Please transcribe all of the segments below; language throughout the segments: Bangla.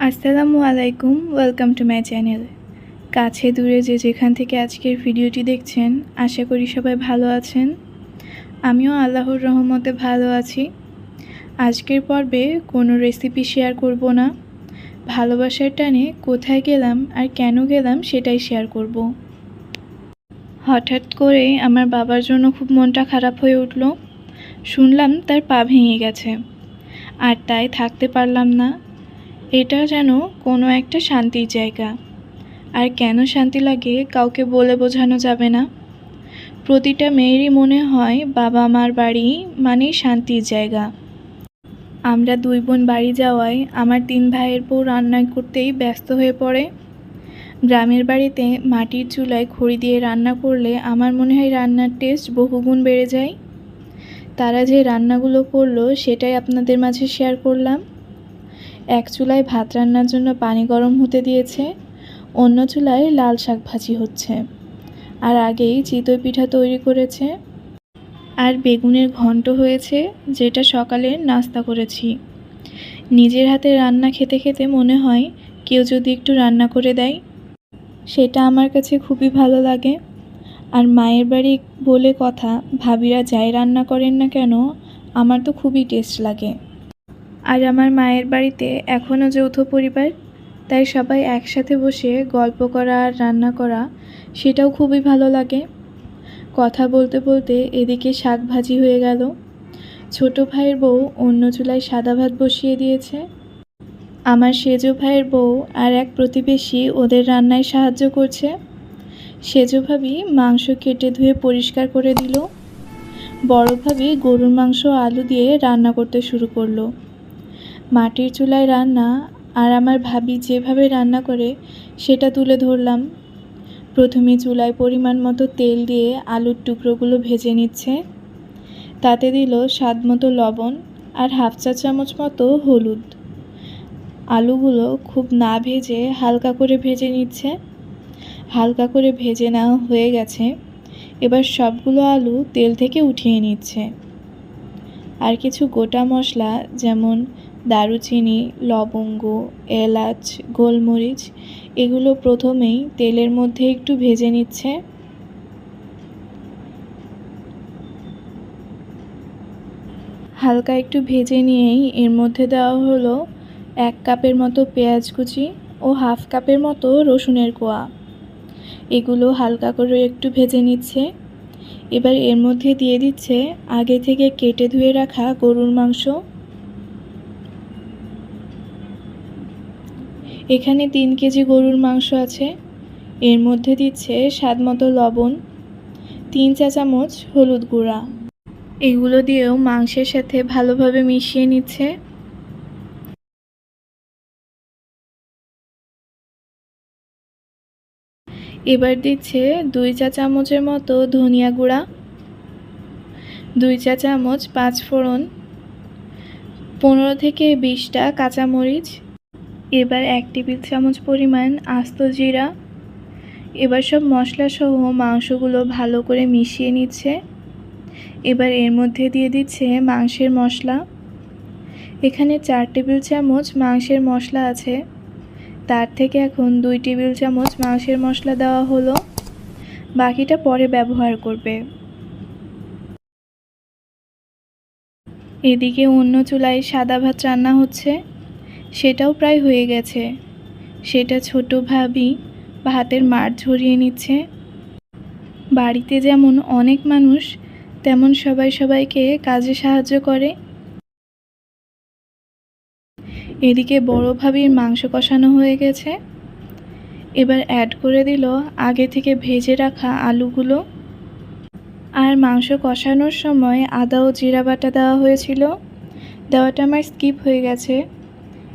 আসসালামু আলাইকুম ওয়েলকাম টু মাই চ্যানেল কাছে দূরে যে যেখান থেকে আজকের ভিডিওটি দেখছেন, আশা করি সবাই ভালো আছেন। আমিও আল্লাহর রহমতে ভালো আছি। আজকের পর্বে কোনো রেসিপি শেয়ার করব না। ভালোবাসার টানে কোথায় গেলাম আর কেন গেলাম সেটাই শেয়ার করব। হঠাৎ করে আমার বাবার জন্য খুব মনটা খারাপ হয়ে উঠল। শুনলাম তার পা ভেঙে গেছে। আর তাই থাকতে পারলাম না। এটা যেন কোনো একটা শান্তির জায়গা। আর কেন শান্তি লাগে কাউকে বলে বোঝানো যাবে না। প্রতিটা মেয়েরই মনে হয় বাবা মার বাড়ি মানেই শান্তির জায়গা। আমরা দুই বোন বাড়ি যাওয়ায় আমার তিন ভাইয়ের বউ রান্না করতেই ব্যস্ত হয়ে পড়ে। গ্রামের বাড়িতে মাটির চুলায় খড়ি দিয়ে রান্না করলে আমার মনে হয় রান্নার টেস্ট বহুগুণ বেড়ে যায়। তারা যে রান্নাগুলো করল সেটাই আপনাদের মাঝে শেয়ার করলাম। এক চুলায় ভাত রান্নার জন্য পানি গরম হতে দিয়েছে, অন্য চুলায় লাল শাক ভাজি হচ্ছে। আর আগেই চিতই পিঠা তৈরি করেছে। আর বেগুনের ঘন্ট হয়েছে, যেটা সকালে নাস্তা করেছি। নিজের হাতে রান্না খেতে খেতে মনে হয় কেউ যদি একটু রান্না করে দেয়, সেটা আমার কাছে খুবই ভালো লাগে। আর মায়ের বাড়ি বলে কথা, ভাবিরা যাই রান্না করেন না কেন, আমার তো খুবই টেস্ট লাগে। আর আমার মায়ের বাড়িতে এখনও যৌথ পরিবার, তাই সবাই একসাথে বসে গল্প করা আর রান্না করা, সেটাও খুবই ভালো লাগে। কথা বলতে বলতে এদিকে শাক ভাজি হয়ে গেল। ছোট ভাইয়ের বউ অন্য চুলায় সাদা ভাত বসিয়ে দিয়েছে। আমার সেজো ভাইয়ের বউ আর এক প্রতিবেশী ওদের রান্নায় সাহায্য করছে। সেজো ভাবি মাংস কেটে ধুয়ে পরিষ্কার করে দিল। বড় ভাবি গরুর মাংস আলু দিয়ে রান্না করতে শুরু করল। মাটির চুলায় রান্না আর আমার ভাবি যেভাবে রান্না করে সেটা তুলে ধরলাম। প্রথমে চুলায় পরিমাণ মতো তেল দিয়ে আলুর টুকরোগুলো ভেজে নিচ্ছে। তাতে দিল স্বাদ মতো লবণ আর হাফ চা চামচ মতো হলুদ। আলুগুলো খুব না ভেজে হালকা করে ভেজে নিচ্ছে। হালকা করে ভেজে নেওয়া হয়ে গেছে। এবার সবগুলো আলু তেল থেকে উঠিয়ে নিচ্ছে। আর কিছু গোটা মশলা যেমন দারুচিনি, লবঙ্গ, এলাচ, গোলমরিচ, এগুলো প্রথমেই তেলের মধ্যে একটু ভেজে নিচ্ছে। হালকা একটু ভেজে নিয়েই এর মধ্যে দেওয়া হলো এক কাপের মতো পেঁয়াজ কুচি ও হাফ কাপের মতো রসুনের কোয়া। এগুলো হালকা করে একটু ভেজে নিচ্ছে। এবার এর মধ্যে দিয়ে দিচ্ছে আগে থেকে কেটে ধুয়ে রাখা গরুর মাংস। এখানে তিন কেজি গরুর মাংস আছে। এর মধ্যে দিচ্ছে স্বাদ মতো লবণ, তিন চা চামচ হলুদ গুঁড়া। এগুলো দিয়েও মাংসের সাথে ভালোভাবে মিশিয়ে নিচ্ছে। এবার দিচ্ছে দুই চা চামচের মতো ধনিয়া গুঁড়া, দুই চা চামচ পাঁচ ফোড়ন, পনেরো থেকে বিশটা কাঁচামরিচ, এবার এক টেবিল চামচ পরিমাণ আস্ত জিরা, এবার সব মশলা সহ মাংসগুলো ভালো করে মিশিয়ে নিচ্ছে। এবার এর মধ্যে দিয়ে দিচ্ছে মাংসের মশলা। এখানে চার টেবিল চামচ মাংসের মশলা আছে। তার থেকে এখন দুই টেবিল চামচ মাংসের মশলা দেওয়া হলো। বাকিটা পরে ব্যবহার করবে। এদিকে অন্য চুলায় সাদা ভাত রান্না হচ্ছে। সেটাও প্রায় হয়ে গেছে। সেটা ছোট ভাবি ভাতের মার ঝরিয়ে নিচ্ছে। বাড়িতে যেমন অনেক মানুষ, তেমন সবাই সবাইকে কাজে সাহায্য করে। এদিকে বড় ভাবির মাংস কষানো হয়ে গেছে। এবার অ্যাড করে দিল আগে থেকে ভেজে রাখা আলুগুলো। আর মাংস কষানোর সময় আদা ও জিরা বাটা দেওয়া হয়েছিল। দেওয়াটা আমার স্কিপ হয়ে গেছে।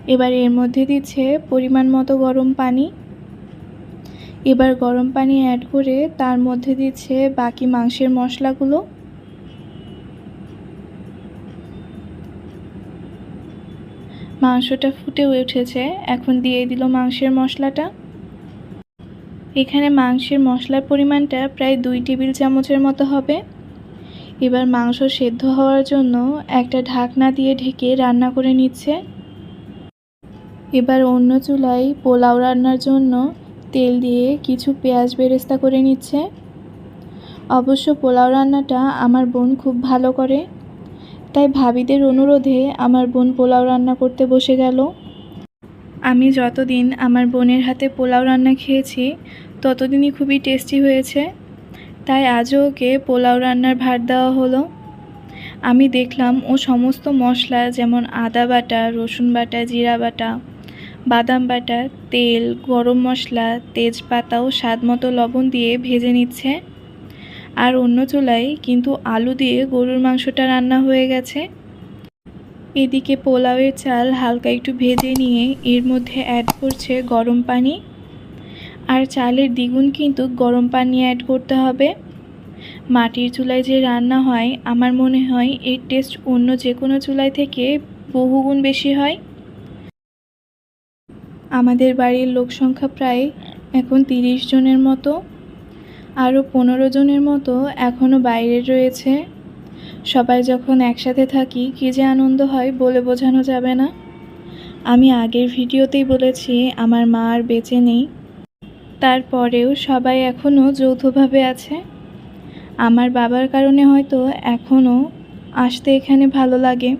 এবার এর মধ্যে দিচ্ছে পরিমাণ মতো গরম পানি। এবার গরম পানি অ্যাড করে তার মধ্যে দিচ্ছে বাকি মাংসের মশলাগুলো। মাংসটা ফুটে উঠেছে। এখন দিয়ে দিল মাংসের মশলাটা। এখানে মাংসের মশলার পরিমাণটা প্রায় দুই টেবিল চামচের মতো হবে। এবার মাংস সেদ্ধ হওয়ার জন্য একটা ঢাকনা দিয়ে ঢেকে রান্না করে নিচ্ছে। এবার অন্য চুলায় পোলাও রান্নার জন্য তেল দিয়ে কিছু পেঁয়াজ বেরেস্তা করে নিচ্ছে। অবশ্য পোলাও রান্নাটা আমার বোন খুব ভালো করে। তাই ভাবিদের অনুরোধে আমার বোন পোলাও রান্না করতে বসে গেল। আমি যতদিন আমার বোনের হাতে পোলাও রান্না খেয়েছি, ততদিনই খুবই টেস্টি হয়েছে। তাই আজও ওকে পোলাও রান্নার ভার দেওয়া হলো। আমি দেখলাম ও সমস্ত মশলা যেমন আদা বাটা, রসুন বাটা, জিরা বাটা, বাদাম বাটা, তেল, গরম মশলা, তেজপাতা ও স্বাদ মতো লবণ দিয়ে ভেজে নিচ্ছে। আর অন্য চুলায় কিন্তু আলু দিয়ে গরুর মাংসটা রান্না হয়ে গেছে। এদিকে পোলাওয়ের চাল হালকা একটু ভেজে নিয়ে এর মধ্যে অ্যাড করছে গরম পানি। আর চালের দ্বিগুণ কিন্তু গরম পানি অ্যাড করতে হবে। মাটির চুলায় যে রান্না হয়, আমার মনে হয় এর টেস্ট অন্য যে কোনো চুলায় থেকে বহুগুণ বেশি হয়। আমাদের বাড়ির লোক সংখ্যা প্রায় এখন তিরিশ জনের মতো। আরও পনেরো জনের মতো এখনও বাইরে রয়েছে। সবাই যখন একসাথে থাকি, কী যে আনন্দ হয় বলে বোঝানো যাবে না। আমি আগের ভিডিওতেই বলেছি, আমার মা আর বেঁচে নেই। তারপরেও সবাই এখনও যৌথভাবে আছে। আমার বাবার কারণে হয়তো এখনও আসতে এখানে ভালো লাগে।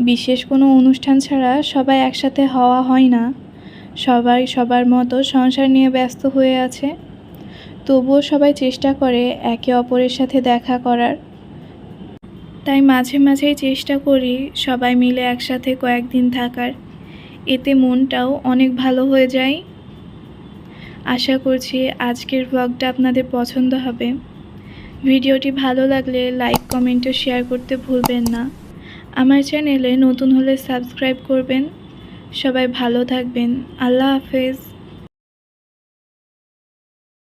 বিশেষ কোনো অনুষ্ঠান ছাড়া সবাই একসাথে হওয়া হয় না। সবাই সবার মতো সংসার নিয়ে ব্যস্ত হয়ে আছে। তবুও সবাই চেষ্টা করে একে অপরের সাথে দেখা করার। তাই মাঝে মাঝেই চেষ্টা করি সবাই মিলে একসাথে কয়েকদিন থাকার। এতে মনটাও অনেক ভালো হয়ে যায়। আশা করছি আজকের ব্লগটা আপনাদের পছন্দ হবে। ভিডিওটি ভালো লাগলে লাইক কমেন্ট ও শেয়ার করতে ভুলবেন না। আমার চ্যানেলে নতুন হলে সাবস্ক্রাইব করবেন। সবাই ভালো থাকবেন। আল্লাহ হাফেজ।